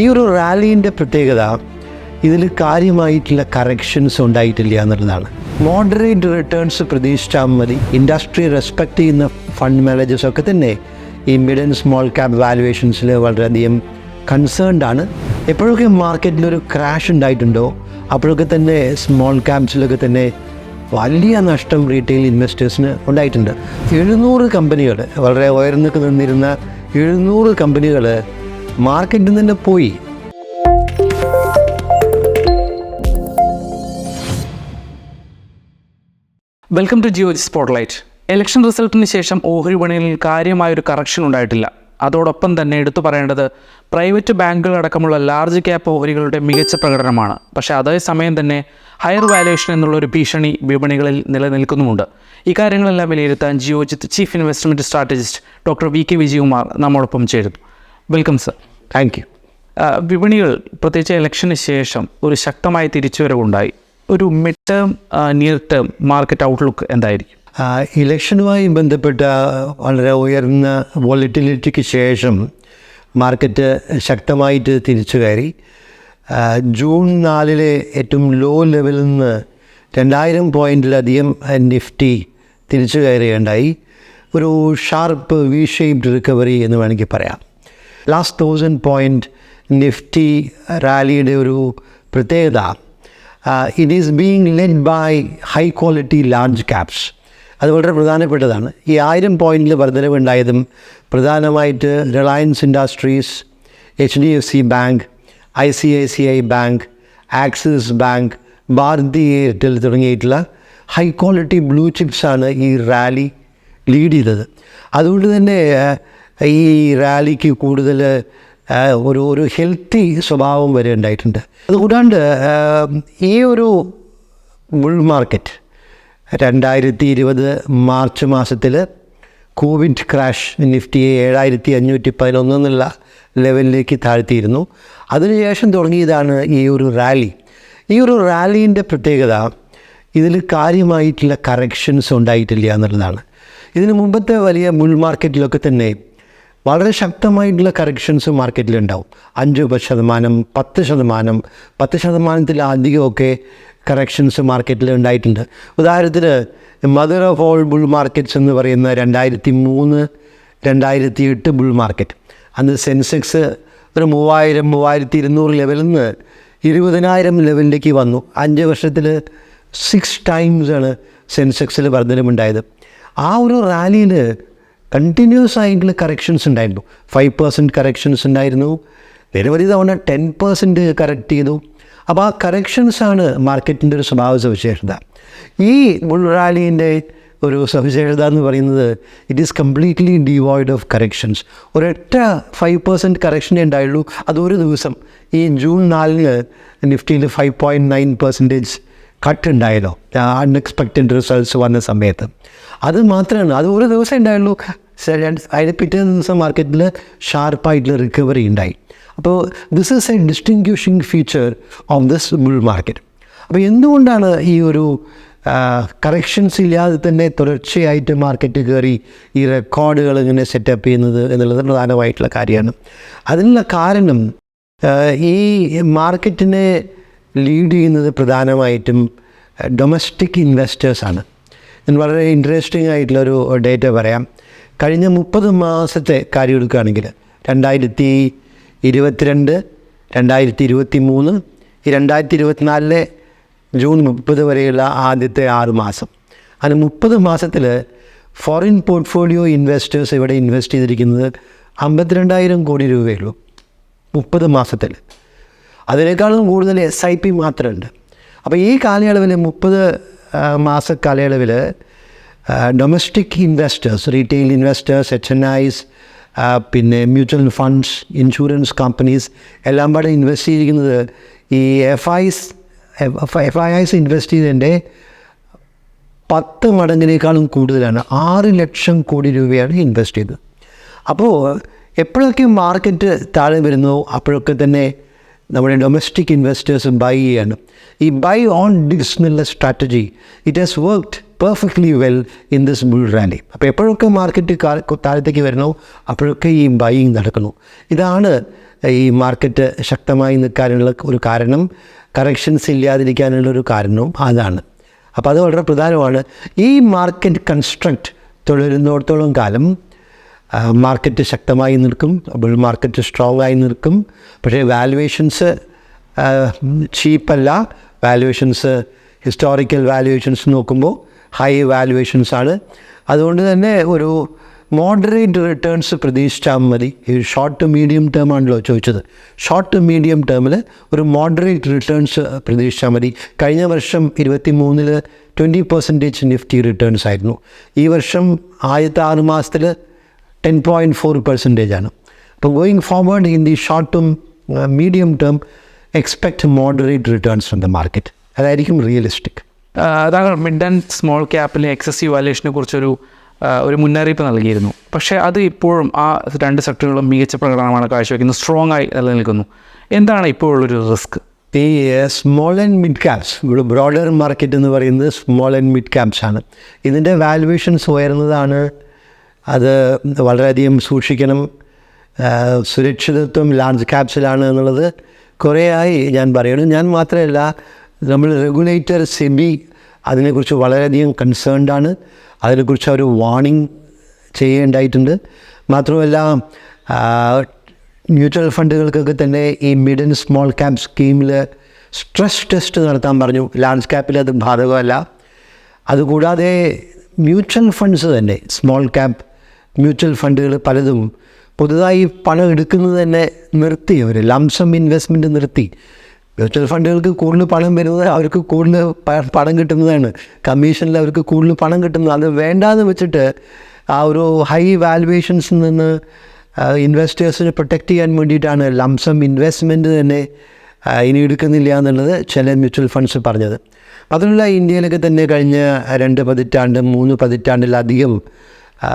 ഈ ഒരു റാലീന്റെ പ്രത്യേകത ഇതിൽ കാര്യമായിട്ടുള്ള കറക്ഷൻസ് ഉണ്ടായിട്ടില്ല എന്നുള്ളതാണ്. മോഡറേറ്റ് റിട്ടേൺസ് പ്രതീക്ഷിച്ചാൽ മതി. ഇൻഡസ്ട്രി റെസ്പെക്ട് ചെയ്യുന്ന ഫണ്ട് മാനേജേഴ്സ് ഒക്കെ തന്നെ ഈ മിഡ് ആൻഡ് സ്മോൾ ക്യാപ് വാലുവേഷൻസിൽ വളരെയധികം കൺസേൺഡ് ആണ്. എപ്പോഴൊക്കെ മാർക്കറ്റിൽ ഒരു ക്രാഷ് ഉണ്ടായിട്ടുണ്ടോ അപ്പോഴൊക്കെ തന്നെ സ്മോൾ ക്യാപ്സിലൊക്കെ തന്നെ വലിയ നഷ്ടം റീറ്റെയിൽ ഇൻവെസ്റ്റേഴ്സിന് ഉണ്ടായിട്ടുണ്ട്. എഴുന്നൂറ് കമ്പനികൾ വളരെ ഉയർന്നു നിന്നിരുന്ന എഴുന്നൂറ് കമ്പനികൾ മാർക്കറ്റിൽ നിന്ന് പോയി. Welcome to Geo spotlight. Election റിസൾട്ടിന് ശേഷം ഓഹരി വിപണിയിൽ കാര്യമായൊരു കറക്ഷൻ ഉണ്ടായിട്ടില്ല. അതോടൊപ്പം തന്നെ എടുത്തു പറയേണ്ടത് പ്രൈവറ്റ് ബാങ്കുകൾ അടക്കമുള്ള ലാർജ് ക്യാപ്പ് ഓഹരികളുടെ മികച്ച പ്രകടനമാണ്. പക്ഷേ അതേസമയം തന്നെ ഹയർ വാല്യുവേഷൻ എന്നുള്ള ഒരു ഭീഷണി വിപണികളിൽ നിലനിൽക്കുന്നുമുണ്ട്. ഇക്കാര്യങ്ങളെല്ലാം വിലയിരുത്താൻ Geojit chief investment strategist doctor V K Vijayakumar നമ്മോടൊപ്പം ചേരുന്നു. Welcome sir. താങ്ക് യു വിപണികൾ പ്രത്യേകിച്ച് ഇലക്ഷന് ശേഷം ഒരു ശക്തമായ തിരിച്ചുവരവുണ്ടായി. ഒരു mid term near term market outlook എന്തായിരിക്കും? ഇലക്ഷനുമായി ബന്ധപ്പെട്ട വളരെ ഉയർന്ന വോളിറ്റിലിറ്റിക്ക് ശേഷം മാർക്കറ്റ് ശക്തമായിട്ട് തിരിച്ചു കയറി. ജൂൺ നാലിലെ ഏറ്റവും ലോ ലെവലിൽ നിന്ന് രണ്ടായിരം പോയിന്റിലധികം നിഫ്റ്റി തിരിച്ചു കയറുകയുണ്ടായി. ഒരു ഷാർപ്പ് വി ഷേപ്ഡ് റിക്കവറി എന്ന് വേണമെങ്കിൽ പറയാം. ലാസ്റ്റ് തൗസൻഡ് പോയിന്റ് നിഫ്റ്റി റാലിയുടെ ഒരു പ്രത്യേകത. It is being led by high quality large caps അത് വളരെ പ്രധാനപ്പെട്ടതാണ്. ഈ ആയിരം പോയിന്റിൽ വർധനവുണ്ടായതും പ്രധാനമായിട്ട് Reliance Industries H D F C bank I C I C I bank Axis bank Bharti Airtel തുടങ്ങിയിട്ടുള്ള ഹൈ ക്വാളിറ്റി ബ്ലൂ ചിപ്സാണ് ഈ റാലി ലീഡ് ചെയ്തത്. അതുകൊണ്ട് തന്നെ ഈ റാലിക്ക് കൂടുതൽ ഒരു ഒരു ഹെൽത്തി സ്വഭാവം വരെ ഉണ്ടായിട്ടുണ്ട്. അതുകൂടാണ്ട് ഈ ഒരു ബുൾ മാർക്കറ്റ് രണ്ടായിരത്തി ഇരുപത് മാർച്ച് മാസത്തിൽ കോവിഡ് ക്രാഷ് നിഫ്റ്റിയെ ഏഴായിരത്തി അഞ്ഞൂറ്റി പതിനൊന്ന് എന്നുള്ള ലെവലിലേക്ക് താഴ്ത്തിയിരുന്നു. അതിനുശേഷം തുടങ്ങിയതാണ് ഈ ഒരു റാലി. ഈ ഒരു റാലീന്റെ പ്രത്യേകത ഇതിൽ കാര്യമായിട്ടുള്ള കറക്ഷൻസ് ഉണ്ടായിട്ടില്ല എന്നുള്ളതാണ്. ഇതിന് മുമ്പത്തെ വലിയ മുൾ മാർക്കറ്റിലൊക്കെ തന്നെ വളരെ ശക്തമായിട്ടുള്ള കറക്ഷൻസ് മാർക്കറ്റിലുണ്ടാവും അഞ്ച് ശതമാനം പത്ത് ശതമാനം പത്ത് ശതമാനത്തിലധികമൊക്കെ കറക്ഷൻസ് മാർക്കറ്റിൽ ഉണ്ടായിട്ടുണ്ട് ഉദാഹരണത്തിന് mother of all bull markets എന്ന് പറയുന്ന രണ്ടായിരത്തി മൂന്ന് രണ്ടായിരത്തി എട്ട് ബുൾ മാർക്കറ്റ് അന്ന് സെൻസെക്സ് ഒരു മൂവായിരം മൂവായിരത്തി ഇരുന്നൂറ് ലെവലിൽ നിന്ന് ഇരുപതിനായിരം ലെവലിലേക്ക് വന്നു. അഞ്ച് വർഷത്തിൽ സിക്സ് ടൈംസ് ആണ് സെൻസെക്സിൽ വർധനമുണ്ടായത്. ആ ഒരു റാലിയിൽ കണ്ടിന്യൂസ് ആയിട്ടുള്ള കറക്ഷൻസ് ഉണ്ടായിരുന്നു. ഫൈവ് പെർസെന്റ് കറക്ഷൻസ് ഉണ്ടായിരുന്നു. നിരവധി തവണ ടെൻ പെർസെന്റ് കറക്റ്റ് ചെയ്തു. അപ്പോൾ ആ കറക്ഷൻസാണ് മാർക്കറ്റിന്റെ ഒരു സ്വഭാവ സവിശേഷത. ഈ ബുൾ റാലീന്റെ ഒരു സവിശേഷത എന്ന് പറയുന്നത് it is completely devoid of corrections ഒരൊറ്റ ഫൈവ് പെർസെന്റ് കറക്ഷനേ ഉണ്ടായുള്ളൂ. അതൊരു ദിവസം. ഈ ജൂൺ നാലിന് നിഫ്റ്റിയിൽ five point nine percentage cut ഉണ്ടായതോ unexpected results വന്ന സമയത്ത്. അത് മാത്രമാണ്. അത് ഒരു ദിവസം ഉണ്ടായുള്ളൂ. അതിന് പിറ്റേ ദിവസം മാർക്കറ്റിൽ ഷാർപ്പായിട്ടുള്ള റിക്കവറി ഉണ്ടായി. അപ്പോൾ this is a distinguishing feature of this bull market അപ്പോൾ എന്തുകൊണ്ടാണ് ഈ ഒരു കറക്ഷൻസ് ഇല്ലാതെ തന്നെ തുടർച്ചയായിട്ട് മാർക്കറ്റ് കയറി ഈ റെക്കോർഡുകൾ ഇങ്ങനെ സെറ്റപ്പ് ചെയ്യുന്നത് എന്നുള്ളത് പ്രധാനമായിട്ടുള്ള കാര്യമാണ്. അതിനുള്ള കാരണം ഈ മാർക്കറ്റിനെ ലീഡ് ചെയ്യുന്നത് പ്രധാനമായിട്ടും ഡൊമസ്റ്റിക് ഇൻവെസ്റ്റേഴ്സാണ് ഞാൻ വളരെ ഇൻട്രസ്റ്റിംഗ് ആയിട്ടുള്ളൊരു ഡേറ്റ പറയാം. കഴിഞ്ഞ മുപ്പത് മാസത്തെ കാര്യം എടുക്കുകയാണെങ്കിൽ രണ്ടായിരത്തി ഇരുപത്തിരണ്ട് രണ്ടായിരത്തി ഇരുപത്തി മൂന്ന് രണ്ടായിരത്തി ഇരുപത്തിനാലിലെ ജൂൺ മുപ്പത് വരെയുള്ള ആദ്യത്തെ ആറ് മാസം. അതിന് മുപ്പത് മാസത്തിൽ ഫോറിൻ പോർട്ട്ഫോളിയോ ഇൻവെസ്റ്റേഴ്സ് ഇവിടെ ഇൻവെസ്റ്റ് ചെയ്തിരിക്കുന്നത് അമ്പത്തിരണ്ടായിരം കോടി രൂപയുള്ളൂ മുപ്പത് മാസത്തിൽ. അതിനേക്കാളും കൂടുതൽ എസ് ഐ പി മാത്രമുണ്ട്. അപ്പോൾ ഈ കാലയളവിൽ മുപ്പത് മാസ കാലയളവിൽ domestic investors retail investors H N Is പിന്നെ മ്യൂച്വൽ ഫണ്ട്സ് ഇൻഷുറൻസ് കമ്പനീസ് എല്ലാം പാടെ ഇൻവെസ്റ്റ് ചെയ്തിരിക്കുന്നത് ഈ F Is F I Is invest ചെയ്തതിന്റെ പത്ത് മടങ്ങിനേക്കാളും കൂടുതലാണ്. ആറ് ലക്ഷം കോടി രൂപയാണ് ഇൻവെസ്റ്റ് ചെയ്തത്. അപ്പോൾ എപ്പോഴൊക്കെ മാർക്കറ്റ് താഴെ വരുന്നോ അപ്പോഴൊക്കെ തന്നെ നമ്മുടെ ഡൊമസ്റ്റിക് ഇൻവെസ്റ്റേഴ്സും ബൈ ചെയ്യാണ്. ഈ ബൈ ഓൺ ഡിക്സ് എന്നുള്ള strategy it has worked perfectly well in this bull rally അപ്പോൾ എപ്പോഴൊക്കെ മാർക്കറ്റ് താഴത്തേക്ക് വരുന്നു അപ്പോഴൊക്കെ ഈ ബൈയിങ് നടക്കുന്നു. ഇതാണ് ഈ മാർക്കറ്റ് ശക്തമായി നിൽക്കാനുള്ള ഒരു കാരണം കറക്ഷൻസ് ഇല്ലാതിരിക്കാനുള്ള ഒരു കാരണവും അതാണ്. അപ്പോൾ അത് വളരെ പ്രധാനമാണ്. ഈ മാർക്കറ്റ് കൺസ്ട്രക്റ്റ് തുടരുന്നിടത്തോളം കാലം മാർക്കറ്റ് ശക്തമായി നിൽക്കും ബുൾ മാർക്കറ്റ് സ്ട്രോങ് ആയി നിൽക്കും. പക്ഷേ വാലുവേഷൻസ് ചീപ്പല്ല വാലുവേഷൻസ് ഹിസ്റ്റോറിക്കൽ വാലുവേഷൻസ് നോക്കുമ്പോൾ ഹൈ വാലുവേഷൻസ് ആണ്. അതുകൊണ്ട് തന്നെ ഒരു മോഡറേറ്റ് റിട്ടേൺസ് പ്രതീക്ഷിച്ചാൽ മതി. ഈ ഷോർട്ട് ടു മീഡിയം ടേം ആണല്ലോ ചോദിച്ചത്. ഷോർട്ട് ടു മീഡിയം ടേമിൽ ഒരു മോഡറേറ്റ് റിട്ടേൺസ് പ്രതീക്ഷിച്ചാൽ മതി. കഴിഞ്ഞ വർഷം ഇരുപത്തി മൂന്നിൽ ട്വന്റി പെർസെന്റേജ് നിഫ്റ്റി റിട്ടേൺസ് ആയിരുന്നു. ഈ വർഷം ആദ്യത്തെ ആറ് മാസത്തിൽ ടെൻ പോയിന്റ് ഫോർ പെർസെന്റേജ് ആണ്. അപ്പോൾ going forward in the short term medium term expect moderate returns from the market അതായിരിക്കും റിയലിസ്റ്റിക് താങ്കൾ മിഡ് ആൻഡ് സ്മോൾ ക്യാപ്പിലെ എക്സസീവ് വാല്യൂഷനെ കുറിച്ചൊരു ഒരു മുന്നറിയിപ്പ് നൽകിയിരുന്നു. പക്ഷേ അത് ഇപ്പോഴും ആ രണ്ട് സെക്ടറുകളും മികച്ച പ്രകടനമാണ് കാഴ്ചവെക്കുന്നത്. സ്ട്രോങ് ആയി നിലനിൽക്കുന്നു. എന്താണ് ഇപ്പോഴുള്ളൊരു റിസ്ക് ഈ സ്മോൾ ആൻഡ് മിഡ് ക്യാപ്സ് ഇവിടെ ബ്രോഡർ മാർക്കറ്റ് എന്ന് പറയുന്നത് സ്മോൾ ആൻഡ് മിഡ് ക്യാപ്സ് ആണ്. ഇതിന്റെ വാലുവേഷൻസ് ഉയർന്നതാണ് അത് വളരെയധികം സൂക്ഷിക്കണം. സുരക്ഷിതത്വം ലാർജ് ക്യാപ്സിലാണ് എന്നുള്ളത് കുറേയായി ഞാൻ പറയണം ഞാൻ മാത്രമല്ല നമ്മൾ റെഗുലേറ്റർ സെബി അതിനെക്കുറിച്ച് വളരെയധികം കൺസേൺഡ് ആണ്. അതിനെക്കുറിച്ച് അവർ വാണിംഗ് ചെയ്യേണ്ടായിട്ടുണ്ട് മാത്രമല്ല മ്യൂച്വൽ ഫണ്ടുകൾക്കൊക്കെ തന്നെ ഈ മിഡ് ആൻഡ് സ്മോൾ ക്യാപ് സ്കീമിൽ സ്ട്രെസ് ടെസ്റ്റ് നടത്താൻ പറഞ്ഞു. ലാൻഡ് ക്യാപ്പിൽ അത് ബാധകമല്ല. അതുകൂടാതെ മ്യൂച്വൽ ഫണ്ട്സ് തന്നെ സ്മോൾ ക്യാപ് മ്യൂച്വൽ ഫണ്ടുകൾ പലതും പുതുതായി പണം എടുക്കുന്നത് തന്നെ നിർത്തി അവർ ലംസം ഇൻവെസ്റ്റ്മെന്റ് നിർത്തി. മ്യൂച്വൽ ഫണ്ടുകൾക്ക് കൂടുതൽ പണം വരുന്നത് അവർക്ക് കൂടുതൽ പണം കിട്ടുന്നതാണ്. കമ്മീഷനിൽ അവർക്ക് കൂടുതൽ പണം കിട്ടുന്നത്. അത് വേണ്ടാന്ന് വെച്ചിട്ട് ആ ഒരു ഹൈ വാലുവേഷൻസിൽ നിന്ന് ഇൻവെസ്റ്റേഴ്സിനെ പ്രൊട്ടക്റ്റ് ചെയ്യാൻ വേണ്ടിയിട്ടാണ് ലംസം ഇൻവെസ്റ്റ്മെന്റ് തന്നെ ഇനി എടുക്കുന്നില്ല എന്നുള്ളത് ചില മ്യൂച്വൽ ഫണ്ട്സ് പറഞ്ഞത്. മാത്രമല്ല ഇന്ത്യയിലൊക്കെ തന്നെ കഴിഞ്ഞ രണ്ട് പതിറ്റാണ്ട് മൂന്ന് പതിറ്റാണ്ടിലധികം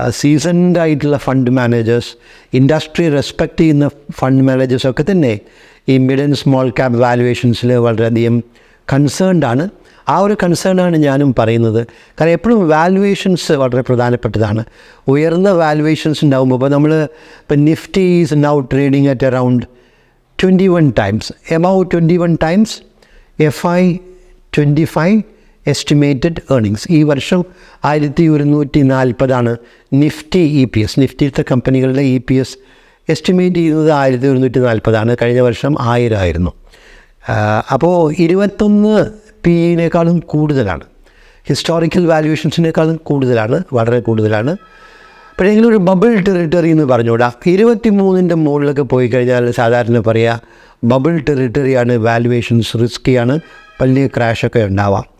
സീസൺഡ് ആയിട്ടുള്ള ഫണ്ട് മാനേജേഴ്സ് ഇൻഡസ്ട്രി റെസ്പെക്റ്റ് ചെയ്യുന്ന ഫണ്ട് മാനേജേഴ്സ് ഒക്കെ തന്നെ ഈ മിഡ് ആൻഡ് സ്മോൾ ക്യാപ് വാലുവേഷൻസിൽ വളരെയധികം ആണ്. ആ ഒരു കൺസേണാണ് ഞാനും പറയുന്നത്. കാരണം എപ്പോഴും വാലുവേഷൻസ് വളരെ പ്രധാനപ്പെട്ടതാണ്. ഉയർന്ന വാലുവേഷൻസ് ഉണ്ടാകുമ്പോൾ ഇപ്പോൾ നമ്മൾ ഇപ്പം Nifty is now trading at around twenty one times above twenty one times F Y twenty five estimated earnings ഈ വർഷം ആയിരത്തി ഒരുന്നൂറ്റി നാൽപ്പതാണ് നിഫ്റ്റി ഇ പി എസ്. നിഫ്റ്റിയിലത്തെ കമ്പനികളുടെ ഇ പി എസ് എസ്റ്റിമേറ്റ് ചെയ്യുന്നത് ആയിരത്തി ഒരുന്നൂറ്റി നാൽപ്പതാണ് കഴിഞ്ഞ വർഷം ആയിരമായിരുന്നു അപ്പോൾ ഇരുപത്തൊന്ന് പി ഇനേക്കാളും കൂടുതലാണ്. ഹിസ്റ്റോറിക്കൽ വാല്യുവേഷൻസിനേക്കാളും കൂടുതലാണ് വളരെ കൂടുതലാണ്. അപ്പോഴെങ്കിലും ഒരു ബബിൾ ടെറിട്ടറി എന്ന് പറഞ്ഞുകൂടാ. ഇരുപത്തി മൂന്നിന്റെ മുകളിലൊക്കെ പോയി കഴിഞ്ഞാൽ സാധാരണ പറയുക ബബിൾ ടെറിട്ടറിയാണ് വാല്യുവേഷൻസ് റിസ്ക്കിയാണ് വലിയ ക്രാഷൊക്കെ ഉണ്ടാവാം.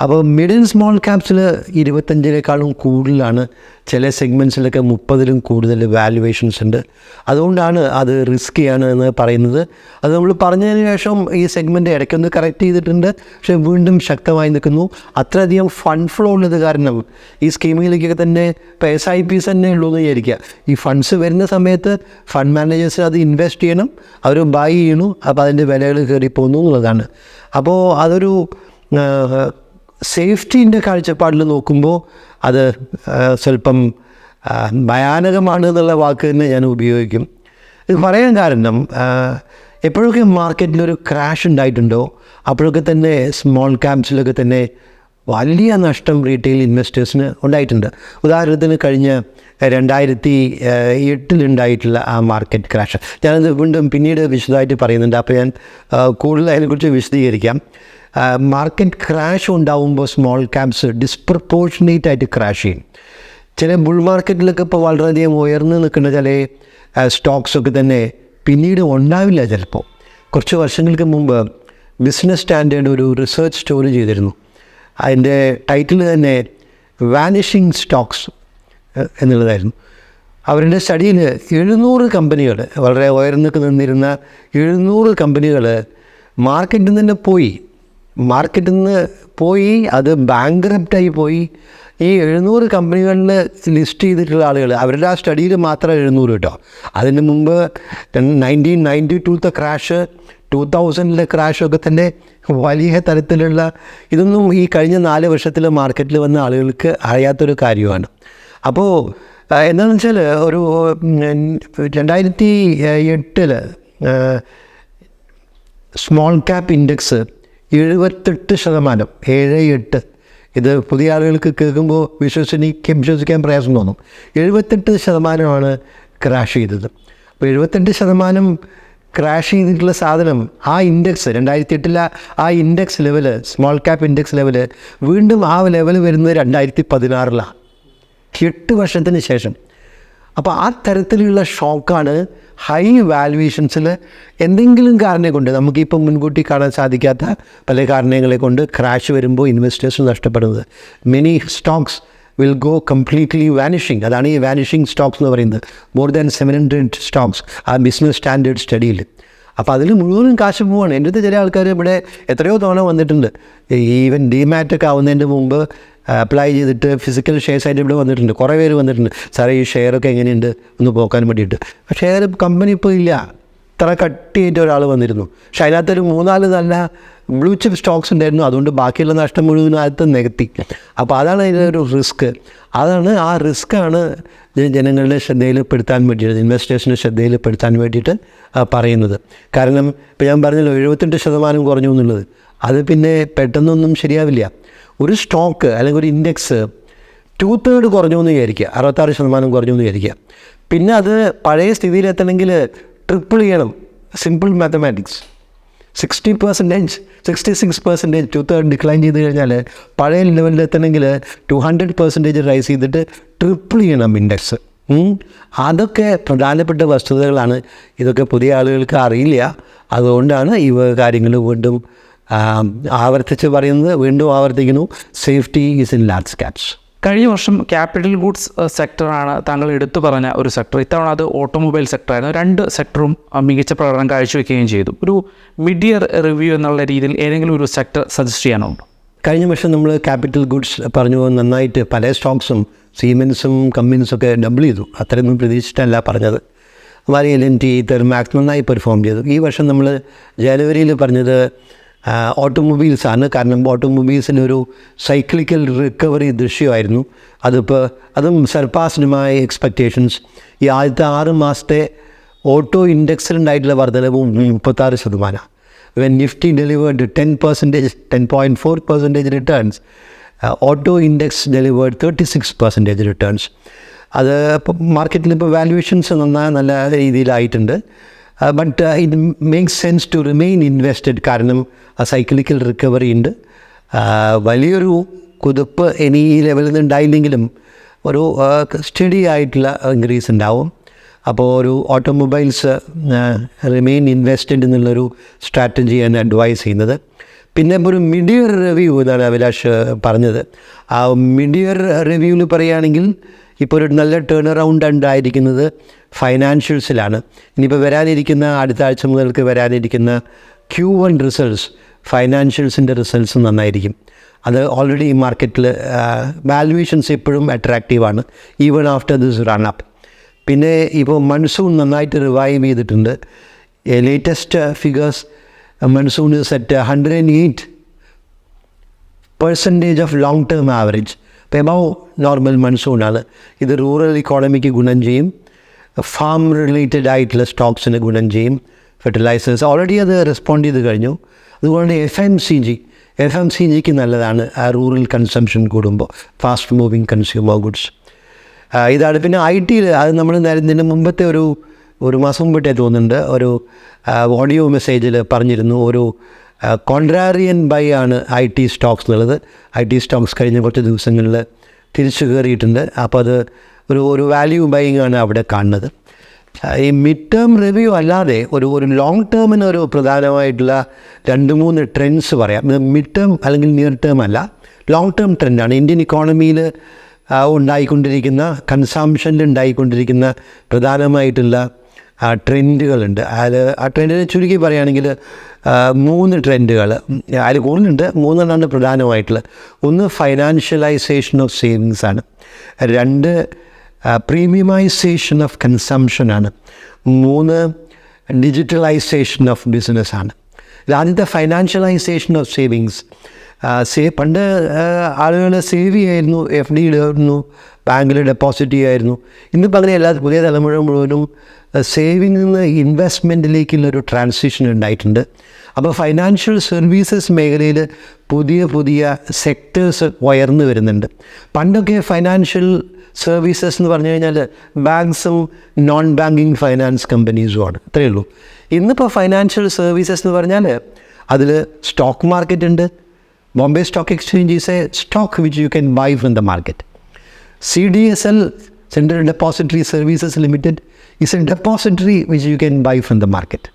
അപ്പോൾ മിഡിൽ സ്മോൾ ക്യാപ്സിൽ ഇരുപത്തഞ്ചിനേക്കാളും കൂടുതലാണ്. ചില സെഗ്മെന്റ്സിലൊക്കെ മുപ്പതിലും കൂടുതൽ വാല്യുവേഷൻസ് ഉണ്ട്. അതുകൊണ്ടാണ് അത് റിസ്ക്കിയാണ് എന്ന് പറയുന്നത്. അത് നമ്മൾ പറഞ്ഞതിന് ശേഷം ഈ സെഗ്മെന്റ് ഇടയ്ക്കൊന്ന് കറക്റ്റ് ചെയ്തിട്ടുണ്ട്. പക്ഷേ വീണ്ടും ശക്തമായി നിൽക്കുന്നു. അത്രയധികം ഫണ്ട് ഫ്ലോ ഉള്ളത് കാരണം ഈ സ്കീമിലേക്കൊക്കെ തന്നെ പേസ് ഐ പീസ് തന്നെ ഉള്ളൂ എന്ന് വിചാരിക്കുക. ഈ ഫണ്ട്സ് വരുന്ന സമയത്ത് ഫണ്ട് മാനേജേഴ്സ് അത് ഇൻവെസ്റ്റ് ചെയ്യണം. അവർ ബൈ ചെയ്യണു അപ്പോൾ അതിന്റെ വിലകൾ കയറി പോകുന്നു എന്നുള്ളതാണ്. അപ്പോൾ അതൊരു സേഫ്റ്റീന്റെ കാഴ്ചപ്പാടിൽ നോക്കുമ്പോൾ അത് സ്വല്പം ഭയാനകമാണ് എന്നുള്ള വാക്ക് തന്നെ ഞാൻ ഉപയോഗിക്കും. ഇത് പറയാൻ കാരണം എപ്പോഴൊക്കെ മാർക്കറ്റിലൊരു ക്രാഷ് ഉണ്ടായിട്ടുണ്ടോ അപ്പോഴൊക്കെ തന്നെ സ്മോൾ ക്യാമ്പ്സിലൊക്കെ തന്നെ വലിയ നഷ്ടം റീറ്റെയിൽ ഇൻവെസ്റ്റേഴ്സിന് ഉണ്ടായിട്ടുണ്ട്. ഉദാഹരണത്തിന് കഴിഞ്ഞ രണ്ടായിരത്തി എട്ടിലുണ്ടായിട്ടുള്ള ആ മാർക്കറ്റ് ക്രാഷ്. ഞാനത് വീണ്ടും പിന്നീട് വിശദമായിട്ട് പറയുന്നുണ്ട്. അപ്പോൾ ഞാൻ കൂടുതൽ അതിനെക്കുറിച്ച് വിശദീകരിക്കാം. മാർക്കറ്റ് ക്രാഷ് ഉണ്ടാവുമ്പോൾ സ്മോൾ ക്യാപ്സ് ഡിസ്പ്രപ്പോർഷനേറ്റ് ആയിട്ട് ക്രാഷ് ചെയ്യും. ചില ബുൾ മാർക്കറ്റിലൊക്കെ ഇപ്പോൾ വളരെയധികം ഉയർന്നു നിൽക്കുന്ന ചില സ്റ്റോക്സൊക്കെ തന്നെ പിന്നീട് ഉണ്ടാവില്ല ചിലപ്പോൾ കുറച്ച് വർഷങ്ങൾക്ക് മുമ്പ് ബിസിനസ് സ്റ്റാൻഡേർഡ് ഒരു റിസർച്ച് സ്റ്റോറി ചെയ്തിരുന്നു. അതിന്റെ ടൈറ്റിൽ തന്നെ വാനിഷിങ് സ്റ്റോക്സ് എന്നുള്ളതായിരുന്നു. അവരുടെ സ്റ്റഡിയിൽ എഴുന്നൂറ് കമ്പനികൾ വളരെ ഉയർന്നു നിന്നിരുന്ന എഴുന്നൂറ് കമ്പനികൾ മാർക്കറ്റിൽ നിന്ന് തന്നെ പോയി. മാർക്കറ്റിൽ നിന്ന് പോയി അത് ബാങ്ക്രപ്റ്റായി പോയി. ഈ എഴുന്നൂറ് കമ്പനികളിൽ ലിസ്റ്റ് ചെയ്തിട്ടുള്ള ആളുകൾ അവരുടെ ആ സ്റ്റഡിയിൽ മാത്രം എഴുന്നൂറ് കേട്ടോ. അതിന് മുമ്പ് നയന്റീൻ നയന്റി ടൂത്തെ ക്രാഷ് ടു തൗസൻഡിലെ ക്രാഷൊക്കെ തന്നെ വലിയ തരത്തിലുള്ള ഇതൊന്നും ഈ കഴിഞ്ഞ നാല് വർഷത്തിൽ മാർക്കറ്റിൽ വന്ന ആളുകൾക്ക് അറിയാത്തൊരു കാര്യമാണ്. അപ്പോൾ എന്താണെന്ന് വെച്ചാൽ ഒരു രണ്ടായിരത്തി എട്ടിൽ സ്മോൾ ക്യാപ്പ് ഇൻഡെക്സ് എഴുപത്തെട്ട് ശതമാനം ഏഴ് എട്ട്. ഇത് പുതിയ ആളുകൾക്ക് കേൾക്കുമ്പോൾ വിശ്വസിക്കാൻ വിശ്വസിക്കാൻ പ്രയാസം തോന്നും. എഴുപത്തെട്ട് ശതമാനമാണ് ക്രാഷ് ചെയ്തത്. അപ്പോൾ എഴുപത്തെട്ട് ശതമാനം ക്രാഷ് ചെയ്തിട്ടുള്ള സാധനം ആ ഇൻഡെക്സ് രണ്ടായിരത്തി എട്ടിലെ ആ index level small cap index level വീണ്ടും ആ ലെവൽ വരുന്നത് രണ്ടായിരത്തി പതിനാറിലാണ്. എട്ട് വർഷത്തിന് ശേഷം. അപ്പോൾ ആ തരത്തിലുള്ള ഷോക്കാണ് ഹൈ വാല്യുവേഷൻസിൽ എന്തെങ്കിലും കാരണം കൊണ്ട് നമുക്കിപ്പം മുൻകൂട്ടി കാണാൻ സാധിക്കാത്ത പല കാരണങ്ങളെ കൊണ്ട് ക്രാഷ് വരുമ്പോൾ ഇൻവെസ്റ്റേഴ്സ് നഷ്ടപ്പെടുന്നത്. Many stocks will go completely vanishing അതാണ് ഈ വാനിഷിങ് സ്റ്റോക്സ് എന്ന് പറയുന്നത്. More than seven hundred stocks ആ ബിസിനസ് സ്റ്റാൻഡേർഡ് സ്റ്റഡിയിൽ അപ്പോൾ അതിൽ മുഴുവനും കാശ് പോവാണ്. എന്റെ അടുത്ത് ചില ആൾക്കാർ ഇവിടെ എത്രയോ തവണ വന്നിട്ടുണ്ട്. ഈവൻ ഡിമാറ്റൊക്കെ ആവുന്നതിന്റെ മുമ്പ് അപ്ലൈ ചെയ്തിട്ട് ഫിസിക്കൽ ഷെയർസ് ആയിട്ട് ഇവിടെ വന്നിട്ടുണ്ട്. കുറേ പേര് വന്നിട്ടുണ്ട്. സാറേ ഈ ഷെയറൊക്കെ എങ്ങനെയുണ്ട്? ഒന്ന് പോക്കാൻ വേണ്ടിയിട്ട്. ഷെയർ കമ്പനി ഇപ്പോൾ ഇല്ല. ഇത്ര കട്ടിയായിട്ട് ഒരാൾ വന്നിരുന്നു. പക്ഷെ അതിനകത്തൊരു മൂന്നാൽ നല്ല ബ്ലൂ ചിപ്പ് സ്റ്റോക്സ് ഉണ്ടായിരുന്നു. അതുകൊണ്ട് ബാക്കിയുള്ള നഷ്ടം മുഴുവൻ അകത്ത് നികത്തി. അപ്പോൾ അതാണ് ഒരു റിസ്ക് അതാണ് ആ റിസ്ക്കാണ് ജനങ്ങളുടെ ശ്രദ്ധയിൽപ്പെടുത്താൻ വേണ്ടിയിട്ട് ഇൻവെസ്റ്റേഴ്സിന്റെ ശ്രദ്ധയിൽപ്പെടുത്താൻ വേണ്ടിയിട്ട് പറയുന്നത്. കാരണം ഇപ്പോൾ ഞാൻ പറഞ്ഞല്ലോ എഴുപത്തെട്ട് ശതമാനം കുറഞ്ഞു എന്നുള്ളത്. അത് പിന്നെ പെട്ടെന്നൊന്നും ശരിയാവില്ല. ഒരു സ്റ്റോക്ക് അല്ലെങ്കിൽ ഒരു ഇൻഡെക്സ് ടു തേർഡ് കുറഞ്ഞു എന്ന് വിചാരിക്കുക. അറുപത്താറ് ശതമാനം കുറഞ്ഞു എന്ന് വിചാരിക്കുക. പിന്നെ അത് പഴയ സ്ഥിതിയിലെത്തണമെങ്കിൽ ട്രിപ്പിൾ ചെയ്യണം. Simple mathematics sixty percentage sixty six percentage two third decline ചെയ്ത് കഴിഞ്ഞാൽ പഴയ ലെവലിൽ എത്തണമെങ്കിൽ ടു ഹൺഡ്രഡ് പെർസെന്റേജ് റൈസ് ചെയ്തിട്ട് ട്രിപ്പിൾ ചെയ്യണം ഇൻഡെക്സ് അതൊക്കെ പ്രധാനപ്പെട്ട വസ്തുതകളാണ്. ഇതൊക്കെ പുതിയ ആളുകൾക്ക് അറിയില്ല. അതുകൊണ്ടാണ് ഈ കാര്യങ്ങൾ വീണ്ടും ആവർത്തിച്ച് പറയുന്നത് വീണ്ടും ആവർത്തിക്കുന്നു. Safety is in large caps കഴിഞ്ഞ വർഷം ക്യാപിറ്റൽ ഗുഡ്സ് സെക്ടറാണ് താങ്കൾ എടുത്തു പറഞ്ഞ ഒരു സെക്ടർ ഇത്തവണ അത് ഓട്ടോമൊബൈൽ സെക്ടറായിരുന്നു രണ്ട് സെക്ടറും മികച്ച പ്രകടനം കാഴ്ചവെക്കുകയും ചെയ്തു. ഒരു മിഡ് ഇയർ റിവ്യൂ എന്നുള്ള രീതിയിൽ ഏതെങ്കിലും ഒരു സെക്ടർ സജസ്റ്റ് ചെയ്യാനുണ്ടോ? കഴിഞ്ഞ വർഷം നമ്മൾ ക്യാപിറ്റൽ ഗുഡ്സ് പറഞ്ഞു നന്നായിട്ട് പല സ്റ്റോക്സും സീമെൻസും കമ്പനീസും ഒക്കെ ഡബിൾ ചെയ്തു. അത്രയൊന്നും പ്രതീക്ഷിച്ചിട്ടല്ല പറഞ്ഞത്. മാറി എൽ എൻ ടി തെർമാക്സ് നന്നായി പെർഫോം ചെയ്തു. ഈ വർഷം നമ്മൾ ജനുവരിയിൽ പറഞ്ഞത് ഓട്ടോമൊബൈൽസ് ആണ്. കാരണം ഓട്ടോമൊബൈൽസിന് ഒരു സൈക്ലിക്കൽ റിക്കവറി ദൃശ്യമായിരുന്നു. അതിപ്പോൾ അതും സർപ്പാസിനുമായ എക്സ്പെക്റ്റേഷൻസ് ഈ ആദ്യത്തെ ആറ് മാസത്തെ ഓട്ടോ ഇൻഡെക്സിലുണ്ടായിട്ടുള്ള വർധനവ് മുപ്പത്താറ് ശതമാനമാണ് when Nifty delivered ten percentage ten point four percentage returns auto index delivered thirty six percentage returns അത് ഇപ്പോൾ മാർക്കറ്റിൽ ഇപ്പോൾ വാല്യുവേഷൻസ് നന്നായി നല്ല രീതിയിലായിട്ടുണ്ട്. ബട്ട് ഇത് makes sense to remain invested കാരണം ആ സൈക്ലിക്കൽ റിക്കവറി ഉണ്ട്. ആ, വലിയൊരു കുതിപ്പ് ഇനി ഈ ലെവലിൽ നിന്ന് ഉണ്ടായില്ലെങ്കിലും ഒരു സ്റ്റഡി ആയിട്ടുള്ള ഇൻക്രീസ് ഉണ്ടാവും. അപ്പോൾ ഒരു ഓട്ടോമൊബൈൽസ് റിമെയിൻ ഇൻവെസ്റ്റഡ് എന്നുള്ളൊരു സ്ട്രാറ്റജിയാണ് അഡ്വൈസ് ചെയ്യുന്നത്. പിന്നെ ഒരു മിഡിയർ റിവ്യൂ എന്നാണ് അഭിലാഷ് പറഞ്ഞത്. ആ മിഡിയർ റിവ്യൂവിൽ പറയുകയാണെങ്കിൽ ഇപ്പോൾ ഒരു നല്ല ടേൺ അറൗണ്ട് ഉണ്ടായിരിക്കുന്നത് ഫൈനാൻഷ്യൽസിലാണ് ഇനിയിപ്പോൾ വരാനിരിക്കുന്ന അടുത്ത ആഴ്ച മുതൽക്ക് വരാനിരിക്കുന്ന ക്യൂ വൺ റിസൾട്ട്സ് ഫൈനാൻഷ്യൽസിന്റെ റിസൾട്ട്സ് നന്നായിരിക്കും. അത് ഓൾറെഡി ഈ മാർക്കറ്റിൽ വാല്യുവേഷൻസ് എപ്പോഴും അട്രാക്റ്റീവാണ് even after this run up പിന്നെ ഇപ്പോൾ മൺസൂൺ നന്നായിട്ട് റിവൈവ് ചെയ്തിട്ടുണ്ട്. Latest figures monsoon set hundred and eight percentage of long term average above normal മൺസൂണാണ്. ഇത് റൂറൽ ഇക്കോണമിക്ക് ഗുണം ചെയ്യും. ഫാം റിലേറ്റഡ് ആയിട്ടുള്ള സ്റ്റോക്സിന് ഗുണം ചെയ്യും. ഫെർട്ടിലൈസേഴ്സ് ഓൾറെഡി അത് റെസ്പോണ്ട് ചെയ്ത് കഴിഞ്ഞു. അതുകൊണ്ട് F M C G F M C ജിക്ക് നല്ലതാണ് ആ റൂറൽ കൺസംഷൻ കൂടുമ്പോൾ ഫാസ്റ്റ് മൂവിങ് കൺസ്യൂമർ ഗുഡ്സ്. ഇതാണ് പിന്നെ ഐ ടിയിൽ അത് നമ്മൾ നേരത്തിന് മുമ്പത്തെ ഒരു ഒരു മാസം മുമ്പിട്ടേ തോന്നുന്നുണ്ട്. ഒരു ഓഡിയോ മെസ്സേജിൽ പറഞ്ഞിരുന്നു. ഒരു കോൺട്രാറിയൻ ബൈ ആണ് ഐ ടി സ്റ്റോക്സ് എന്നുള്ളത് ഐ ടി സ്റ്റോക്സ് കഴിഞ്ഞ കുറച്ച് ദിവസങ്ങളിൽ തിരിച്ചു കയറിയിട്ടുണ്ട്. അപ്പോൾ അത് ഒരു ഒരു വാല്യൂ ബൈയിങ് ആണ് അവിടെ കാണുന്നത്. ഈ മിഡ് ടേം റിവ്യൂ അല്ലാതെ ഒരു ഒരു ലോങ് ടേമിന് ഒരു പ്രധാനമായിട്ടുള്ള രണ്ട് മൂന്ന് ട്രെൻഡ്സ് പറയാം. മിഡ് ടേം അല്ലെങ്കിൽ നിയർ ടേം അല്ല. ലോങ് ടേം ട്രെൻഡാണ് ഇന്ത്യൻ ഇക്കോണമിയിൽ ഉണ്ടായിക്കൊണ്ടിരിക്കുന്ന കൺസംഷനിൽ ഉണ്ടായിക്കൊണ്ടിരിക്കുന്ന പ്രധാനമായിട്ടുള്ള ട്രെൻഡുകളുണ്ട്. അതിൽ ആ ട്രെൻഡിനെ ചുരുക്കി പറയുകയാണെങ്കിൽ മൂന്ന് ട്രെൻഡുകൾ. അതിൽ കൂടുതലുണ്ട് മൂന്നെണ്ണമാണ് പ്രധാനമായിട്ടുള്ള. ഒന്ന് ഫൈനാൻഷ്യലൈസേഷൻ ഓഫ് സേവിങ്സ് ആണ്. രണ്ട് പ്രീമിയമൈസേഷൻ ഓഫ് ആണ്. മൂന്ന് ഡിജിറ്റലൈസേഷൻ ഓഫ് ബിസിനസ്സാണ് ആദ്യത്തെ ഫൈനാൻഷ്യലൈസേഷൻ ഓഫ് സേവിങ്സ് സേ പണ്ട് ആളുകൾ സേവ് ചെയ്യായിരുന്നു എഫ് ഡി ഇടുമായിരുന്നു ബാങ്കിൽ ഡെപ്പോസിറ്റ് ചെയ്യുമായിരുന്നു ഇന്നിപ്പോൾ അങ്ങനെയല്ല പുതിയ തലമുറ മുഴുവനും സേവിങ്ങിൽ നിന്ന് ഇൻവെസ്റ്റ്മെന്റിലേക്കുള്ള ഒരു ട്രാൻസിഷൻ ഉണ്ടായിട്ടുണ്ട്. അപ്പോൾ ഫൈനാൻഷ്യൽ സർവീസസ് മേഖലയിൽ പുതിയ പുതിയ സെക്ടേഴ്സ് ഉയർന്നു വരുന്നുണ്ട്. പണ്ടൊക്കെ ഫൈനാൻഷ്യൽ സർവീസസ് എന്ന് പറഞ്ഞു കഴിഞ്ഞാൽ ബാങ്ക്സും നോൺ ബാങ്കിങ് ഫൈനാൻസ് കമ്പനീസുമാണ് അത്രയേ ഉള്ളൂ. ഇന്നിപ്പോൾ ഫൈനാൻഷ്യൽ സർവീസസ് എന്ന് പറഞ്ഞാൽ അതിൽ സ്റ്റോക്ക് മാർക്കറ്റ് ഉണ്ട് D S L central depository services limited is a depository which you can buy from the market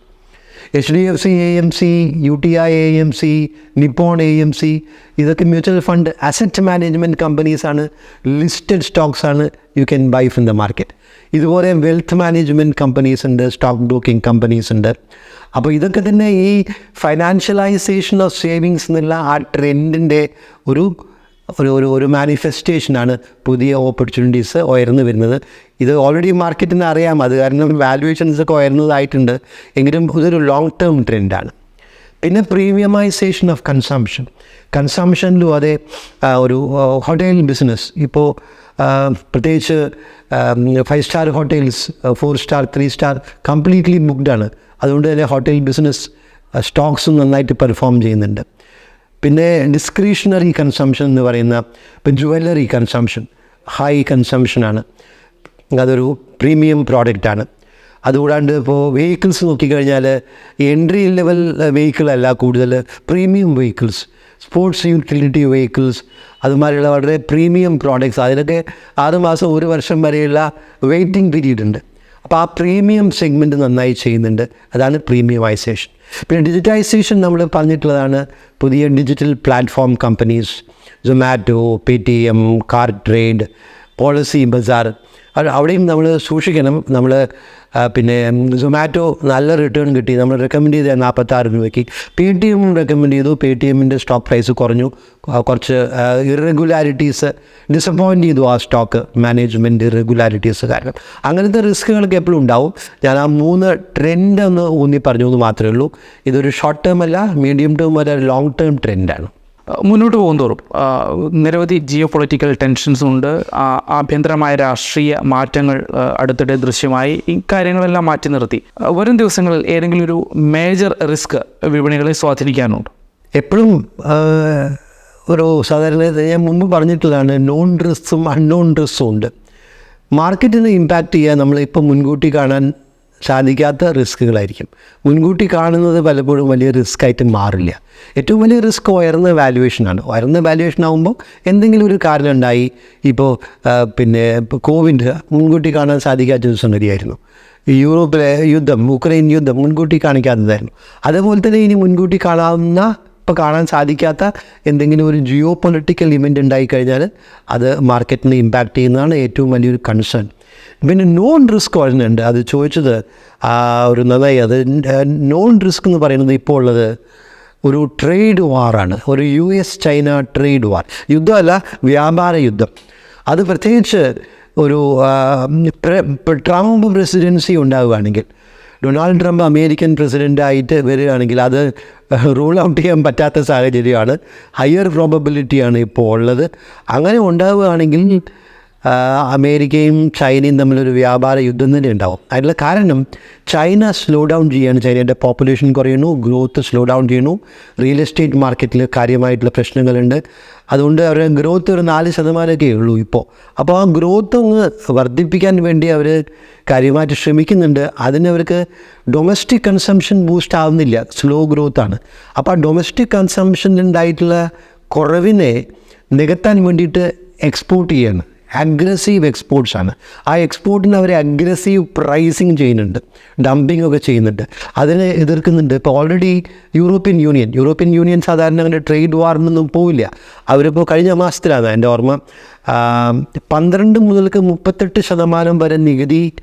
H D F C A M C U T I A M C Nippon A M C ഇതൊക്കെ mutual fund asset management കമ്പനീസാണ് listed സ്റ്റോക്സാണ് you can buy from the market ഇതുപോലെ wealth management companies ഉണ്ട് stock broking companies ഉണ്ട്. അപ്പോൾ ഇതൊക്കെ തന്നെ ഈ ഫൈനാൻഷ്യലൈസേഷൻ ഓഫ് സേവിങ്സ് എന്നുള്ള ആ ട്രെൻഡിന്റെ ഒരു ഒരു ഒരു ഒരു മാനിഫെസ്റ്റേഷനാണ് പുതിയ ഓപ്പർച്യൂണിറ്റീസ് ഉയർന്നു വരുന്നത്. ഇത് ഓൾറെഡി മാർക്കറ്റിന് അറിയാം. അത് കാരണം വാല്യുവേഷൻസ് ഒക്കെ ഉയർന്നതായിട്ടുണ്ട്. എങ്കിലും ഇതൊരു ലോങ് ടേം ട്രെൻഡാണ് പിന്നെ പ്രീമിയമൈസേഷൻ ഓഫ് കൺസംഷൻ കൺസംഷനിലും അതെ ഒരു ഹോട്ടൽ ബിസിനസ് ഇപ്പോൾ പ്രത്യേകിച്ച് five star hotels four star three star completely ബുക്ക്ഡാണ് അതുകൊണ്ട് തന്നെ ഹോട്ടൽ ബിസിനസ് സ്റ്റോക്സും നന്നായിട്ട് പെർഫോം ചെയ്യുന്നുണ്ട്. പിന്നെ ഡിസ്ക്രിഷണറി കൺസംഷൻ എന്ന് പറയുന്ന ഇപ്പം ജുവല്ലറി കൺസംഷൻ ഹൈ കൺസംഷനാണ് അതൊരു പ്രീമിയം പ്രോഡക്റ്റാണ് അതുകൂടാണ്ട് ഇപ്പോൾ വെഹിക്കിൾസ് നോക്കിക്കഴിഞ്ഞാൽ എൻട്രി ലെവൽ വെഹിക്കിൾ അല്ല കൂടുതൽ premium vehicles sports utility vehicles അതുമാതിരിയുള്ള വളരെ പ്രീമിയം പ്രോഡക്റ്റ്സ് അതിനൊക്കെ ആറുമാസം ഒരു വർഷം വരെയുള്ള വെയിറ്റിംഗ് പീരീഡ് ഉണ്ട് അപ്പോൾ ആ പ്രീമിയം സെഗ്മെന്റ് നന്നായി ചെയ്യുന്നുണ്ട്. അതാണ് പ്രീമിയമൈസേഷൻ. പിന്നെ ഡിജിറ്റൈസേഷൻ നമ്മൾ പറഞ്ഞിട്ടുള്ളതാണ് പുതിയ digital platform companies Zomato Paytm car trade PolicyBazaar അവിടെയും നമ്മൾ സൂക്ഷിക്കണം. നമ്മൾ പിന്നെ സൊമാറ്റോ നല്ല റിട്ടേൺ കിട്ടി. നമ്മൾ റെക്കമെൻഡ് ചെയ്ത നാൽപ്പത്താറ് രൂപയ്ക്ക്. പേ ടി എം റെക്കമെൻഡ് ചെയ്തു. പേ ടി എമ്മിന്റെ സ്റ്റോക്ക് പ്രൈസ് കുറഞ്ഞു കുറച്ച് ഇറഗുലാരിറ്റീസ് ഡിസപ്പോയിന്റ് ചെയ്തു ആ സ്റ്റോക്ക് മാനേജ്മെന്റ് ഇറഗുലാരിറ്റീസ് കാരണം. അങ്ങനത്തെ റിസ്കുകളൊക്കെ എപ്പോഴും ഉണ്ടാവും. ഞാൻ ആ മൂന്ന് ട്രെൻഡ് ഒന്ന് ഊന്നി പറഞ്ഞു എന്ന് മാത്രമേ ഉള്ളൂ. ഇതൊരു ഷോർട്ട് ടേം അല്ല മീഡിയം ടേം വരെ ലോങ് ടേം ട്രെൻഡാണ് മുന്നോട്ട് പോകുന്തോറും തോറും നിരവധി ജിയോ പൊളിറ്റിക്കൽ ടെൻഷൻസ് ഉണ്ട് ആഭ്യന്തരമായ രാഷ്ട്രീയ മാറ്റങ്ങൾ അടുത്തിടെ ദൃശ്യമായി. ഇക്കാര്യങ്ങളെല്ലാം മാറ്റി നിർത്തി. വരും ദിവസങ്ങളിൽ ഏതെങ്കിലും ഒരു മേജർ റിസ്ക് വിപണികളെ സ്വാധീനിക്കാനുണ്ട്? എപ്പോഴും ഒരു സാധാരണ ഞാൻ മുമ്പ് പറഞ്ഞിട്ടുള്ളതാണ് നോൺ റിസ്ക്കും അൺനോൺ റിസ്ക്കും ഉണ്ട്. മാർക്കറ്റിനെ ഇമ്പാക്റ്റ് ചെയ്യാൻ നമ്മളിപ്പോൾ മുൻകൂട്ടി കാണാൻ സാധിക്കാത്ത റിസ്ക്കുകളായിരിക്കും മുൻകൂട്ടി കാണുന്നത് പലപ്പോഴും വലിയ റിസ്ക് ആയിട്ട് മാറില്ല. ഏറ്റവും വലിയ റിസ്ക് ഉയർന്ന വാല്യുവേഷനാണ് ഉയർന്ന വാല്യുവേഷൻ ആകുമ്പോൾ എന്തെങ്കിലും ഒരു കാരണം ഉണ്ടായി ഇപ്പോൾ പിന്നെ കോവിഡ് മുൻകൂട്ടി കാണാൻ സാധിക്കാത്ത ഒരു സംഗതിയായിരുന്നു. യൂറോപ്പിലെ യുദ്ധം ഉക്രൈൻ യുദ്ധം മുൻകൂട്ടി കാണിക്കാത്തതായിരുന്നു. അതുപോലെ തന്നെ ഇനി മുൻകൂട്ടി കാണാവുന്ന ഇപ്പോൾ കാണാൻ സാധിക്കാത്ത എന്തെങ്കിലും ഒരു ജിയോ പൊളിറ്റിക്കൽ ഇവന്റ് ഉണ്ടായിക്കഴിഞ്ഞാൽ അത് മാർക്കറ്റിനെ ഇമ്പാക്റ്റ് ചെയ്യുന്നതാണ് ഏറ്റവും വലിയൊരു കൺസേൺ പിന്നെ നോൺ റിസ്ക് വരുന്നുണ്ട്. അത് ചോദിച്ചത് ഒരു നന്നായി അത് നോൺ റിസ്ക് എന്ന് പറയുന്നത് ഇപ്പോൾ ഉള്ളത് ഒരു ട്രേഡ് വാറാണ് ഒരു U S China trade war യുദ്ധമല്ല വ്യാപാര യുദ്ധം. അത് പ്രത്യേകിച്ച് ഒരു ട്രംപ് പ്രസിഡൻസി ഉണ്ടാവുകയാണെങ്കിൽ ഡൊണാൾഡ് ട്രംപ് അമേരിക്കൻ പ്രസിഡന്റായിട്ട് വരികയാണെങ്കിൽ അത് റൂൾ ഔട്ട് ചെയ്യാൻ പറ്റാത്ത സാഹചര്യമാണ്. ഹയർ പ്രോബബിലിറ്റിയാണ് ഇപ്പോൾ ഉള്ളത്. അങ്ങനെ ഉണ്ടാവുകയാണെങ്കിൽ അമേരിക്കയും ചൈനയും തമ്മിലൊരു വ്യാപാര യുദ്ധം തന്നെ ഉണ്ടാവും. അതിനുള്ള കാരണം ചൈന സ്ലോ ഡൗൺ ചെയ്യാണ് ചൈനയുടെ പോപ്പുലേഷൻ കുറയുന്നു ഗ്രോത്ത് സ്ലോ ഡൗൺ ചെയ്യുന്നു. റിയൽ എസ്റ്റേറ്റ് മാർക്കറ്റിൽ കാര്യമായിട്ടുള്ള പ്രശ്നങ്ങളുണ്ട്. അതുകൊണ്ട് അവരുടെ ഗ്രോത്ത് ഒരു നാല് ശതമാനമൊക്കെ ഉള്ളൂ ഇപ്പോൾ. അപ്പോൾ ആ ഗ്രോത്ത് ഒന്ന് വർദ്ധിപ്പിക്കാൻ വേണ്ടി അവർ കാര്യമായിട്ട് ശ്രമിക്കുന്നുണ്ട്. അതിന് അവർക്ക് ഡൊമസ്റ്റിക് കൺസംഷൻ ബൂസ്റ്റ് ആവുന്നില്ല. സ്ലോ ഗ്രോത്താണ് അപ്പോൾ ആ ഡൊമസ്റ്റിക് കൺസംഷനിലുണ്ടായിട്ടുള്ള കുറവിനെ നികത്താൻ വേണ്ടിയിട്ട് എക്സ്പോർട്ട് ചെയ്യാണ്. അഗ്രസീവ് എക്സ്പോർട്സ് ആണ്. ആ എക്സ്പോർട്ടിന് അവർ അഗ്രസീവ് പ്രൈസിങ് ചെയ്യുന്നുണ്ട്. ഡംപിങ് ഒക്കെ ചെയ്യുന്നുണ്ട്. അതിനെ എതിർക്കുന്നുണ്ട്. ഇപ്പോൾ already European union European union സാധാരണ അങ്ങനെ ട്രേഡ് വാറിനൊന്നും പോവില്ല. അവരിപ്പോൾ കഴിഞ്ഞ മാസത്തിലാണ് എന്റെ ഓർമ്മ പന്ത്രണ്ട് മുതൽക്ക് മുപ്പത്തെട്ട് ശതമാനം വരെ നികുതി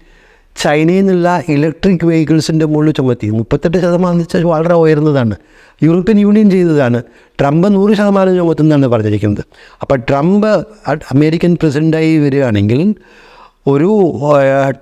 ചൈനയിൽ നിന്നുള്ള ഇലക്ട്രിക് വെഹിക്കിൾസിന്റെ മുകളിൽ ചുമത്തി. മുപ്പത്തെട്ട് ശതമാനം വെച്ചാൽ വളരെ ഉയർന്നതാണ്. യൂറോപ്യൻ യൂണിയൻ ചെയ്തതാണ്. ട്രംപ് നൂറ് ശതമാനം ചുമത്തുന്നതാണ് പറഞ്ഞിരിക്കുന്നത്. അപ്പോൾ ട്രംപ് അമേരിക്കൻ പ്രസിഡന്റായി വരികയാണെങ്കിൽ ഒരു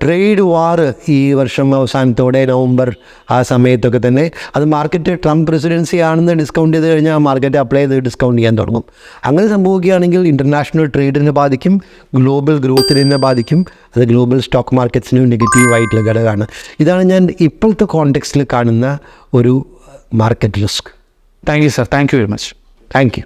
ട്രേഡ് വാർ ഈ വർഷം അവസാനത്തോടെ നവംബർ ആ സമയത്തൊക്കെ തന്നെ അത് മാർക്കറ്റ് ട്രംപ് പ്രസിഡൻസി ആണെന്ന് ഡിസ്കൗണ്ട് ചെയ്ത് കഴിഞ്ഞാൽ മാർക്കറ്റ് അപ്ലൈ ചെയ്ത് ഡിസ്കൗണ്ട് ചെയ്യാൻ തുടങ്ങും. അങ്ങനെ സംഭവിക്കുകയാണെങ്കിൽ ഇന്റർനാഷണൽ ട്രേഡിനെ ബാധിക്കും ഗ്ലോബൽ ഗ്രോത്തിനെ ബാധിക്കും അത് ഗ്ലോബൽ സ്റ്റോക്ക് മാർക്കറ്റ്സിനും നെഗറ്റീവായിട്ടുള്ള ഘടകമാണ്. ഇതാണ് ഞാൻ ഇപ്പോഴത്തെ കോണ്ടെക്സ്റ്റിൽ കാണുന്ന ഒരു market risk thank you sir thank you very much thank you